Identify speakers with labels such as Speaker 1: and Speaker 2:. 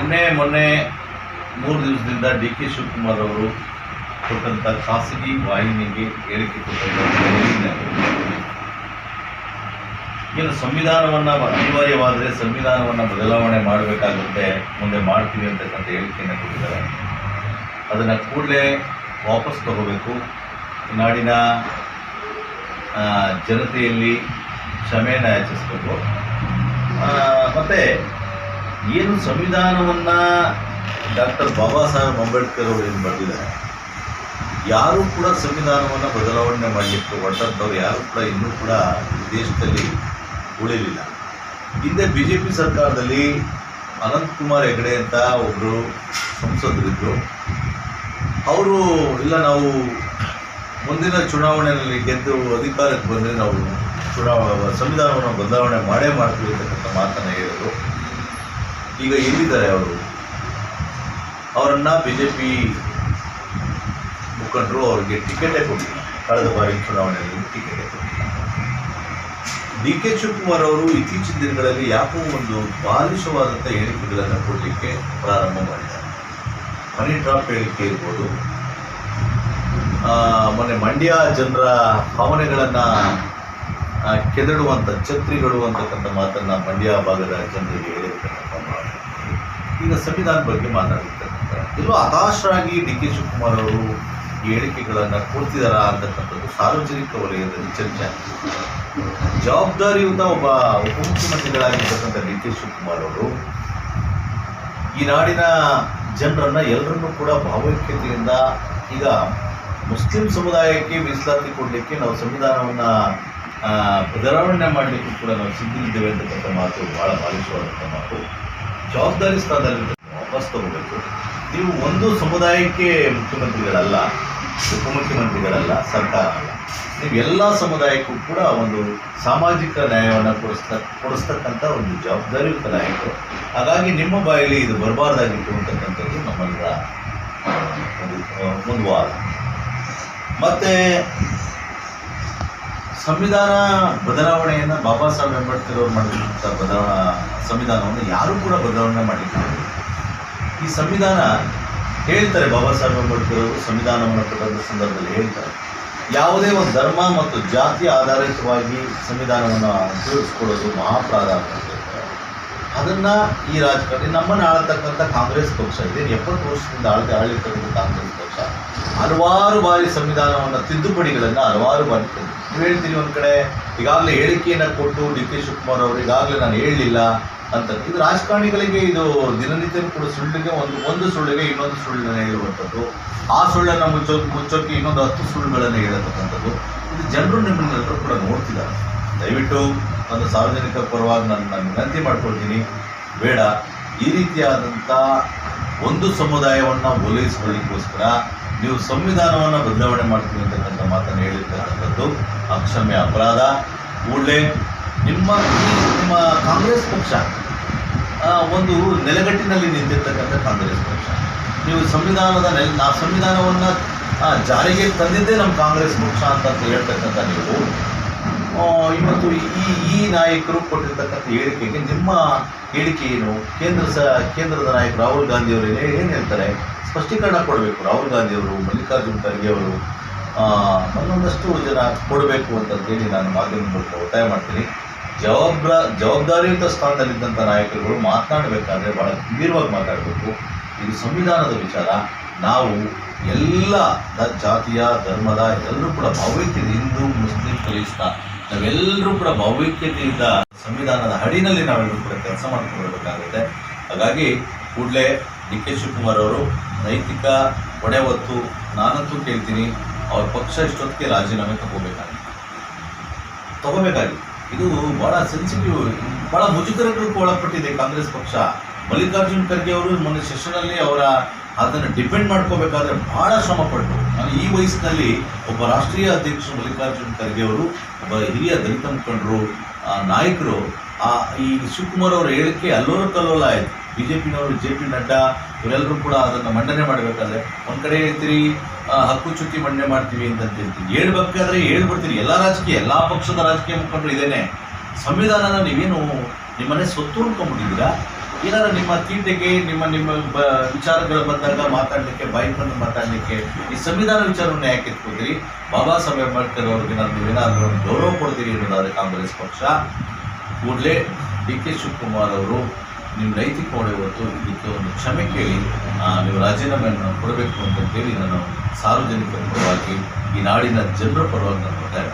Speaker 1: ಮೊನ್ನೆ ಮೂರು ದಿವಸದಿಂದ ಡಿ ಕೆ ಶಿವಕುಮಾರ್ ಅವರು ಕೊಟ್ಟಂಥ ಖಾಸಗಿ ವಾಹಿನಿಗೆ ಹೇಳಿಕೆ ಕೊಟ್ಟಂಥ ಏನು ಸಂವಿಧಾನವನ್ನು ಅನಿವಾರ್ಯವಾದರೆ ಸಂವಿಧಾನವನ್ನು ಬದಲಾವಣೆ ಮಾಡಬೇಕಾಗುತ್ತೆ, ಮುಂದೆ ಮಾಡ್ತೀವಿ ಅಂತಕ್ಕಂಥ ಹೇಳಿಕೆಯನ್ನು ಕೊಟ್ಟಿದ್ದಾರೆ. ಅದನ್ನು ಕೂಡಲೇ ವಾಪಸ್ ತಗೋಬೇಕು. ನಾಡಿನ ಜನತೆಯಲ್ಲಿ ಕ್ಷಮೆಯನ್ನು ಯಾಚಿಸಬೇಕು. ಮತ್ತು ಏನು ಸಂವಿಧಾನವನ್ನು ಡಾಕ್ಟರ್ ಬಾಬಾ ಸಾಹೇಬ್ ಅಂಬೇಡ್ಕರ್ ಅವರು ಏನು ಬರೆದಿದ್ದಾರೆ? ಯಾರೂ ಕೂಡ ಸಂವಿಧಾನವನ್ನು ಬದಲಾವಣೆ ಮಾಡಲಿಕ್ಕೆ ಹೊರಟಂಥವ್ರು ಯಾರು ಕೂಡ ಇನ್ನೂ ಕೂಡ ದೇಶದಲ್ಲಿ ಉಳಿಲಿಲ್ಲ. ಹಿಂದೆ ಬಿ ಜೆ ಪಿ ಸರ್ಕಾರದಲ್ಲಿ ಅನಂತಕುಮಾರ್ ಹೆಗಡೆ ಅಂತ ಒಬ್ಬರು ಸಂಸದರಿದ್ದರು ಅವರು, ಇಲ್ಲ ನಾವು ಮುಂದಿನ ಚುನಾವಣೆಯಲ್ಲಿ ಗೆದ್ದು ಅಧಿಕಾರಕ್ಕೆ ಬಂದರೆ ನಾವು ಚುನಾವ ಸಂವಿಧಾನವನ್ನು ಬದಲಾವಣೆ ಮಾಡೇ ಮಾಡ್ತೀವಿ ಅಂತಕ್ಕಂಥ ಮಾತನ್ನು ಹೇಳಿದರು. ಈಗ ಎಲ್ಲಿದ್ದಾರೆ ಅವರು? ಅವರನ್ನು ಬಿ ಜೆ ಪಿ ಮುಖಂಡರು ಅವರಿಗೆ ಟಿಕೆಟೇ ಕೊಟ್ಟಿಲ್ಲ. ಕಳೆದ ಬಾರಿ ಚುನಾವಣೆಯಲ್ಲಿ ಟಿಕೆಟೇ ಕೊಟ್ಟಿಲ್ಲ. ಡಿ ಕೆ ಶಿವಕುಮಾರ್ ಅವರು ಇತ್ತೀಚಿನ ದಿನಗಳಲ್ಲಿ ಯಾಕೋ ಒಂದು ಬಾಲಿಶವಾದಂಥ ಹೇಳಿಕೆಗಳನ್ನು ಕೊಡಲಿಕ್ಕೆ ಪ್ರಾರಂಭ ಮಾಡಿದ್ದಾರೆ. ಮನಿ ಡ್ರಾಪ್ ಹೇಳಿಕೆ ಇರ್ಬೋದು. ಮೊನ್ನೆ ಮಂಡ್ಯ ಜನರ ಭಾವನೆಗಳನ್ನು ಕೆದಡುವಂಥ ಛತ್ರಿಗಳು ಅಂತಕ್ಕಂಥ ಮಾತನ್ನು ಮಂಡ್ಯ ಭಾಗದ ಜನರಿಗೆ ಹೇಳಿರ್ತಕ್ಕಂಥ ಮಾತು. ಈಗ ಸಂವಿಧಾನ ಬಗ್ಗೆ ಮಾತಾಡಿರ್ತಕ್ಕಂಥ ಎಲ್ಲೋ ಹತಾಶರಾಗಿ ಡಿ ಕೆ ಶಿವಕುಮಾರ್ ಅವರು ಹೇಳಿಕೆಗಳನ್ನು ಕೊಡ್ತಿದ್ದಾರಾ ಅಂತಕ್ಕಂಥದ್ದು ಸಾರ್ವಜನಿಕ ವಲಯದಲ್ಲಿ ಚರ್ಚೆ ಜವಾಬ್ದಾರಿಯುತ ಒಬ್ಬ ಉಪಮುಖ್ಯಮಂತ್ರಿಗಳಾಗಿರ್ತಕ್ಕಂಥ ಡಿ ಕೆ ಶಿವಕುಮಾರ್ ಅವರು, ಈ ನಾಡಿನ ಜನರನ್ನ ಎಲ್ಲರನ್ನೂ ಕೂಡ ಭಾವೈಕ್ಯತೆಯಿಂದ ಈಗ ಮುಸ್ಲಿಂ ಸಮುದಾಯಕ್ಕೆ ಮೀಸಲಾತಿ ಕೊಡಲಿಕ್ಕೆ ನಾವು ಸಂವಿಧಾನವನ್ನು ಬದಲಾವಣೆ ಮಾಡಲಿಕ್ಕೂ ಕೂಡ ನಾವು ಸಿದ್ಧರಿದ್ದೇವೆ ಅಂತಕ್ಕಂಥ ಮಾತು ಭಾಳ ಬಾಲಿಶವಾದಂಥ ಮಾತು. ಜವಾಬ್ದಾರಿ ಸ್ಥಾನದಲ್ಲಿ ವಾಪಸ್ ತಗೋಬೇಕು. ನೀವು ಒಂದು ಸಮುದಾಯಕ್ಕೆ ಮುಖ್ಯಮಂತ್ರಿಗಳಲ್ಲ, ಉಪಮುಖ್ಯಮಂತ್ರಿಗಳಲ್ಲ, ಸರ್ಕಾರ ಅಲ್ಲ. ನೀವು ಎಲ್ಲ ಸಮುದಾಯಕ್ಕೂ ಕೂಡ ಒಂದು ಸಾಮಾಜಿಕ ನ್ಯಾಯವನ್ನು ಕೊಡಿಸ್ತ, ಕೊಡಿಸ್ತಕ್ಕಂಥ ಒಂದು ಜವಾಬ್ದಾರಿಯುತ ನಾಯಕರು. ಹಾಗಾಗಿ ನಿಮ್ಮ ಬಾಯಲ್ಲಿ ಇದು ಬರಬಾರ್ದಾಗಿತ್ತು ಅಂತಕ್ಕಂಥದ್ದು ನಮ್ಮೆಲ್ಲರ ಒಂದು ಒಂದು ವಾದ. ಮತ್ತು ಸಂವಿಧಾನ ಬದಲಾವಣೆಯನ್ನು ಬಾಬಾ ಸಾಹೇಬ್ ಅಂಬೇಡ್ಕರ್ ಅವರು ಮಾಡಿದಂಥ ಬದಲಾವಣಾ, ಸಂವಿಧಾನವನ್ನು ಯಾರೂ ಕೂಡ ಬದಲಾವಣೆ ಮಾಡಿಲ್ಲ. ಈ ಸಂವಿಧಾನ ಹೇಳ್ತಾರೆ ಬಾಬಾ ಸಾಹೇಬ್ ಅಂಬೇಡ್ಕರ್ ಅವರು ಸಂವಿಧಾನವನ್ನು ಕೊಟ್ಟಂಥ ಸಂದರ್ಭದಲ್ಲಿ ಹೇಳ್ತಾರೆ. ಯಾವುದೇ ಒಂದು ಧರ್ಮ ಮತ್ತು ಜಾತಿ ಆಧಾರಿತವಾಗಿ ಸಂವಿಧಾನವನ್ನು ಉಪಯೋಗಿಸ್ಕೊಳ್ಳೋದು ಮಹಾಪರಾಧ ಅಂತ ಹೇಳ್ತಾರೆ ಅದನ್ನು ಈ ರಾಜಕಾರಣಿ ನಮ್ಮನ್ನು ಆಳತಕ್ಕಂಥ ಕಾಂಗ್ರೆಸ್ ಪಕ್ಷ, ಇದೆ ಎಪ್ಪತ್ತು ವರ್ಷದಿಂದ ಆಳ್ತೆ ಆಳಿರ್ತಕ್ಕಂಥ ಕಾಂಗ್ರೆಸ್ ಪಕ್ಷ, ಹಲವಾರು ಬಾರಿ ಸಂವಿಧಾನವನ್ನು ತಿದ್ದುಪಡಿಗಳನ್ನು ಹಲವಾರು ಬಾರಿ. ನೀವು ಹೇಳ್ತೀನಿ ಒಂದು ಕಡೆ, ಈಗಾಗಲೇ ಹೇಳಿಕೆಯನ್ನು ಕೊಟ್ಟು ಡಿ ಕೆ ಶಿವಕುಮಾರ್ ಅವರು ಈಗಾಗಲೇ ನಾನು ಹೇಳಲಿಲ್ಲ ಅಂತ. ಇದು ರಾಜಕಾರಣಿಗಳಿಗೆ ಇದು ದಿನನಿತ್ಯ ಕೂಡ ಸುಳ್ಳಿಗೆ ಒಂದು ಒಂದು ಸುಳ್ಳಿಗೆ ಇನ್ನೊಂದು ಸುಳ್ಳನ್ನು ಹೇಳುವಂಥದ್ದು. ಆ ಸುಳ್ಳನ್ನು ಮುಚ್ಚೋ ಮುಚ್ಚೋಕ್ಕೆ ಇನ್ನೊಂದು ಹತ್ತು ಸುಳ್ಳುಗಳನ್ನು ಹೇಳತಕ್ಕಂಥದ್ದು. ಇದು ಜನರು ನಿಮ್ಮನ್ನೆಲ್ಲರೂ ಕೂಡ ನೋಡ್ತಿದ್ದಾರೆ. ದಯವಿಟ್ಟು ಒಂದು ಸಾರ್ವಜನಿಕ ಪರವಾಗಿ ನಾನು ನಾನು ವಿನಂತಿ ಮಾಡ್ಕೊಳ್ತೀನಿ. ಬೇಡ, ಈ ರೀತಿಯಾದಂಥ ಒಂದು ಸಮುದಾಯವನ್ನು ಓಲೈಸ್ಕೊಳ್ಳಿಕ್ಕೋಸ್ಕರ ನೀವು ಸಂವಿಧಾನವನ್ನು ಬದಲಾವಣೆ ಮಾಡ್ತೀವಿ ಅಂತಕ್ಕಂಥ ಮಾತನ್ನು ಹೇಳಿರ್ತಕ್ಕಂಥದ್ದು ಅಕ್ಷಮ್ಯ ಅಪರಾಧ. ಕೂಡಲೇ ನಿಮ್ಮ ನಿಮ್ಮ ಕಾಂಗ್ರೆಸ್ ಪಕ್ಷ ಒಂದು ನೆಲೆಗಟ್ಟಿನಲ್ಲಿ ನಿಂತಿರ್ತಕ್ಕಂಥ ಕಾಂಗ್ರೆಸ್ ಪಕ್ಷ. ನೀವು ಸಂವಿಧಾನದ ನೆಲೆ ನಾವು ಸಂವಿಧಾನವನ್ನು ಜಾರಿಗೆ ತಂದಿದ್ದೇ ನಮ್ಮ ಕಾಂಗ್ರೆಸ್ ಪಕ್ಷ ಅಂತ ಹೇಳ್ತಕ್ಕಂಥ ನೀವು ಇವತ್ತು ಈ ಈ ನಾಯಕರು ಕೊಟ್ಟಿರ್ತಕ್ಕಂಥ ಹೇಳಿಕೆಗೆ ನಿಮ್ಮ ಹೇಳಿಕೆ ಏನು? ಕೇಂದ್ರ ಸ ಕೇಂದ್ರದ ನಾಯಕ ರಾಹುಲ್ ಗಾಂಧಿಯವರು ಏನು ಹೇಳ್ತಾರೆ? ಸ್ಪಷ್ಟೀಕರಣ ಕೊಡಬೇಕು ರಾಹುಲ್ ಗಾಂಧಿಯವರು ಮಲ್ಲಿಕಾರ್ಜುನ್ ಖರ್ಗೆ ಅವರು. ಆ, ಒಂದೊಂದಷ್ಟು ಜನ ಕೊಡಬೇಕು ಅಂತಂತೇಳಿ ನಾನು ಮಾಧ್ಯಮದ ಮೂಲಕ ಒತ್ತಾಯ ಮಾಡ್ತೀನಿ. ಜವಾಬ್ದ ಜವಾಬ್ದಾರಿಯುತ ಸ್ಥಾನದಲ್ಲಿದ್ದಂಥ ನಾಯಕರುಗಳು ಮಾತನಾಡಬೇಕಾದ್ರೆ ಭಾಳ ಗಂಭೀರವಾಗಿ ಮಾತಾಡಬೇಕು. ಇದು ಸಂವಿಧಾನದ ವಿಚಾರ. ನಾವು ಎಲ್ಲ ಜಾತಿಯ ಧರ್ಮದ ಎಲ್ಲರೂ ಕೂಡ ಭಾವೈತಿ ಹಿಂದೂ ಮುಸ್ಲಿಂ ಕ್ರೈಸ್ತ ನಾವೆಲ್ಲರೂ ಕೂಡ ಭಾವೈಕ್ಯತೆಯಿಂದ ಸಂವಿಧಾನದ ಅಡಿನಲ್ಲಿ ನಾವೆಲ್ಲರೂ ಕೂಡ ಕೆಲಸ ಮಾಡಿಕೊಳ್ಬೇಕಾಗುತ್ತೆ ಹಾಗಾಗಿ ಕೂಡಲೇ ಡಿ ಕೆ ಶಿವಕುಮಾರ್ ಅವರು, ನೈತಿಕ ಹೊಣೆ ಹೊತ್ತು ನಾನಂತೂ ಕೇಳ್ತೀನಿ, ಅವ್ರ ಪಕ್ಷ ಇಷ್ಟೊತ್ತಿಗೆ ರಾಜೀನಾಮೆ ತಗೋಬೇಕಾಗಿತ್ತು. ತಗೋಬೇಕಾಗಿತ್ತು ಇದು ಭಾಳ ಸೆನ್ಸಿಟಿವ್ ಭಾಳ ಮುಜುಗರಕ್ಕೂ ಒಳಪಟ್ಟಿದೆ ಕಾಂಗ್ರೆಸ್ ಪಕ್ಷ. ಮಲ್ಲಿಕಾರ್ಜುನ್ ಖರ್ಗೆ ಅವರು ಮೊನ್ನೆ ಸೆಷನಲ್ಲಿ ಅವರ ಅದನ್ನು ಡಿಪೆಂಡ್ ಮಾಡ್ಕೋಬೇಕಾದ್ರೆ ಬಹಳ ಶ್ರಮ ಪಟ್ಟರು ನಾನು ಈ ವಯಸ್ಸಿನಲ್ಲಿ ಒಬ್ಬ ರಾಷ್ಟ್ರೀಯ ಅಧ್ಯಕ್ಷರು ಮಲ್ಲಿಕಾರ್ಜುನ್ ಖರ್ಗೆ ಅವರು, ಒಬ್ಬ ಹಿರಿಯ ದಲಿತ ಮುಖಂಡರು ನಾಯಕರು, ಆ ಈ ಶಿವಕುಮಾರ್ ಅವರ ಹೇಳಿಕೆ ಅಲ್ಲೋರು ಕಲ್ಲೋಲ ಆಯಿತು. ಬಿ ಜೆ ಪಿನವರು ಜೆ ಪಿ ನಡ್ಡಾ, ಇವರೆಲ್ಲರೂ ಕೂಡ ಅದನ್ನು ಮಂಡನೆ ಮಾಡಬೇಕಾದ್ರೆ ಒಂದು ಕಡೆ ಹೇಳ್ತೀರಿ ಹಕ್ಕು ಹಕ್ಕುಚ್ಯುತಿ ಮಂಡನೆ ಮಾಡ್ತೀವಿ ಅಂತ ಹೇಳ್ತೀವಿ ಹೇಳ್ಬೇಕಾದ್ರೆ ಹೇಳ್ಬಿಡ್ತೀರಿ. ಎಲ್ಲ ರಾಜಕೀಯ, ಎಲ್ಲ ಪಕ್ಷದ ರಾಜಕೀಯ ಮುಖಂಡರು ಇದೇನೆ. ಸಂವಿಧಾನನ ನೀವೇನು ನಿಮ್ಮನೆ ಸೊತ್ತು ಅನ್ಕೊಂಡ್ಬಿಟ್ಟಿದ್ದೀರಾ ಏನಾರ ನಿಮ್ಮ ತೀಟೆಗೆ ನಿಮ್ಮ ನಿಮ್ಮ ಬ- ವಿಚಾರಗಳು ಬಂದಾಗ ಮಾತಾಡಲಿಕ್ಕೆ ಬಂದು ಮಾತಾಡಲಿಕ್ಕೆ, ಈ ಸಂವಿಧಾನ ವಿಚಾರವನ್ನು ಯಾಕೆ ಎತ್ಕೋತೀರಿ ಬಾಬಾ ಸಾಹೇಬ್ ಅಂಬೇಡ್ಕರ್ ಅವ್ರಿಗೆ ನೀವೇನಾದರೂ ಒಂದು ಗೌರವ ಕೊಡ್ತೀರಿ ಅನ್ನೋದಾದ್ರೆ ಕಾಂಗ್ರೆಸ್ ಪಕ್ಷ ಕೂಡಲೇ ಡಿ ಕೆ ಶಿವಕುಮಾರ್ ಅವರು ನಿಮ್ಮ ಹೊಡೆ ಹೊತ್ತು ಇದಕ್ಕೆ ಒಂದು ಕ್ಷಮೆ ಕೇಳಿ ನೀವು ರಾಜೀನಾಮೆಯನ್ನು ಕೊಡಬೇಕು ಅಂತ ಕೇಳಿ ನಾನು ಸಾರ್ವಜನಿಕರ ಪರವಾಗಿ ಈ ನಾಡಿನ ಜನರ ಪರವಾಗಿ ನಾನು ಒತ್ತಾಯ.